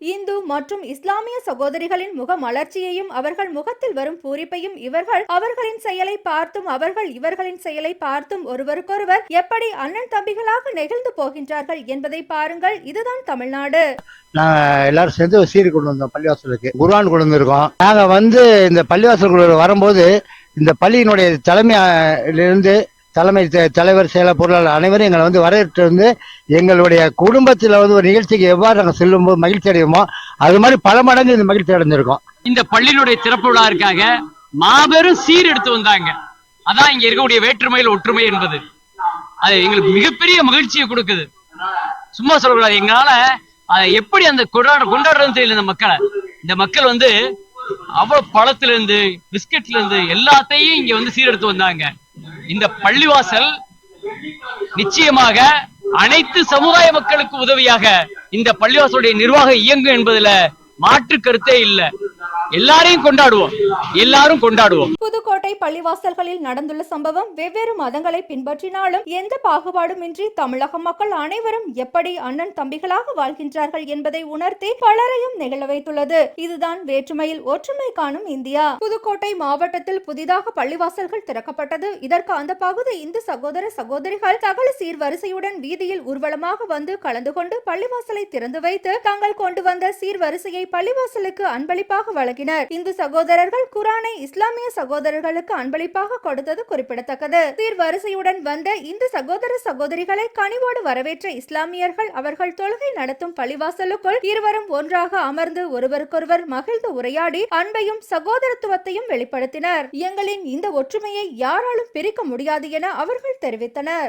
இந்து மற்றும் இஸ்லாமிய சகோதரிகளின் முக மலர்ச்சியையும் அவர்கள் முகத்தில் வரும் பூரிப்பையும் இவர்கள் அவர்களின் செயலை பார்த்தும் அவர்கள் இவர்களின் செயலை பார்த்தும் ஒருவருக்கொருவர் எப்படி அண்ணன் தம்பிகளாக நெகிழ்ந்து போகின்றார்கள் என்பதை பாருங்கள். இதுதான் தமிழ்நாடு. நாங்கள் எல்லாரும் சேர்ந்து ஒரு சீர் கொண்டு வந்தோம் பள்ளிவாசலுக்கு. குருவான் கொண்டு வந்திருக்கோம். நாங்கள் வந்து இந்த பள்ளிவாசலுக்குள்ள வரும்போது இந்த பள்ளியினுடைய தலைமையிலிருந்து தலைமை தலைவர் செயலர் பொருளாளர் அனைவரும் எங்களை வந்து வரவேற்று வந்து எங்களுடைய குடும்பத்தில் வந்து ஒரு நிகழ்ச்சிக்கு எவ்வாறு நாங்கள் செல்லும்போது மகிழ்ச்சி அடைவோமோ அது மாதிரி பல மடங்கு இந்த மகிழ்ச்சி அடைஞ்சிருக்கோம். இந்த பள்ளியினுடைய திறப்பு விழாவிற்காக மாபெரும் சீர் எடுத்து வந்தாங்க. அதான் இங்க இருக்கக்கூடிய வேற்றுமையில் ஒற்றுமை என்பது. அது எங்களுக்கு மிகப்பெரிய மகிழ்ச்சியை கொடுக்குது. சும்மா சொல்லக்கூடாது எங்களால அதை எப்படி அந்த கொண்டாட கொண்டாடுறதுன்னு தெரியல இந்த மக்களை. இந்த மக்கள் வந்து அவ்வளவு பழத்துல இருந்து பிஸ்கட்ல இருந்து எல்லாத்தையும் இங்க வந்து சீரெடுத்து வந்தாங்க. இந்த பள்ளிவாசல் நிச்சயமாக அனைத்து சமுதாய மக்களுக்கு உதவியாக இந்த பள்ளிவாசலுடைய நிர்வாகம் இயங்கும் என்பதுல மாற்று கருத்தே இல்லை. எல்லாரையும் கொண்டாடுவோம். எல்லாரும் கொண்டாடுவோம். புதுக்கோட்டை பள்ளிவாசல்களில் நடந்துள்ள சம்பவம் வெவ்வேறு மதங்களை பின்பற்றினாலும் எந்த பாகுபாடுமின்றி தமிழக மக்கள் அனைவரும் எப்படி அண்ணன் தம்பிகளாக வாழ்கின்றார்கள் என்பதை உணர்த்தி பலரையும் நிகழ வைத்துள்ளது. இதுதான் வேற்றுமையில் ஒற்றுமை காணும் இந்தியா. புதுக்கோட்டை மாவட்டத்தில் புதிதாக பள்ளிவாசல்கள் திறக்கப்பட்டது. இதற்கு அந்த பகுதி இந்து சகோதர சகோதரிகள் சகல சீர்வரிசையுடன் வீதியில் ஊர்வலமாக வந்து கலந்து கொண்டு பள்ளிவாசலை திறந்து வைத்து தாங்கள் கொண்டு வந்த சீர்வரிசையை பள்ளிவாசலுக்கு அன்பளிப்பாக வழங்கினர் இந்து சகோதரர்கள் குரானை இஸ்லாமிய சகோதரர்களுக்கு அன்பளிப்பாக கொடுத்தது குறிப்பிடத்தக்கது. சீர்வரிசையுடன் வந்த இந்து சகோதர சகோதரிகளை கனிவோடு வரவேற்ற இஸ்லாமியர்கள் அவர்கள் தொழுகை நடத்தும் பள்ளிவாசலுக்குள் இருவரும் ஒன்றாக அமர்ந்து ஒருவருக்கொருவர் மகிழ்ந்து உரையாடி அன்பையும் சகோதரத்துவத்தையும் வெளிப்படுத்தினர். எங்களின் இந்த ஒற்றுமையை யாராலும் பிரிக்க முடியாது என அவர்கள் தெரிவித்தனர்.